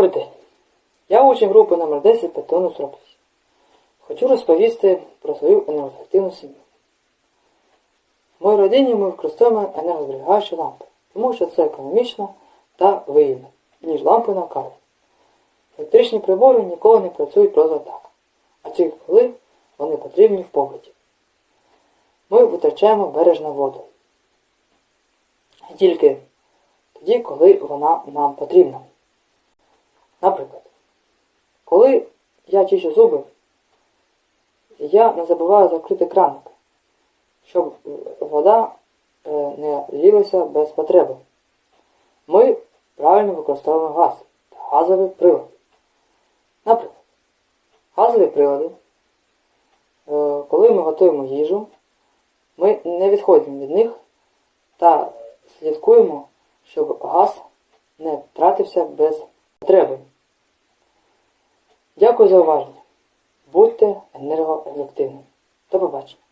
Добрий день. Я учень групи номер 10 Петону 48. Хочу розповісти про свою енергоефективну сім'ю. В моїй родині ми використовуємо енергозберігаючі лампи, тому що це економічно та вигідно, ніж лампи на каві. Електричні прибори ніколи не працюють просто так, а тільки коли вони потрібні в побуті. Ми витрачаємо бережно воду. І тільки тоді, коли вона нам потрібна. Наприклад, коли я чищу зуби, я не забуваю закрити краник, щоб вода е, не лілася без потреби. Ми правильно використовуємо газ та газовий прилад. Наприклад, газові прилади, е, коли ми готуємо їжу, ми не відходимо від них та слідкуємо, щоб газ не втратився без потреби. Дякую за уваження. Будьте енергоефективними. До побачення.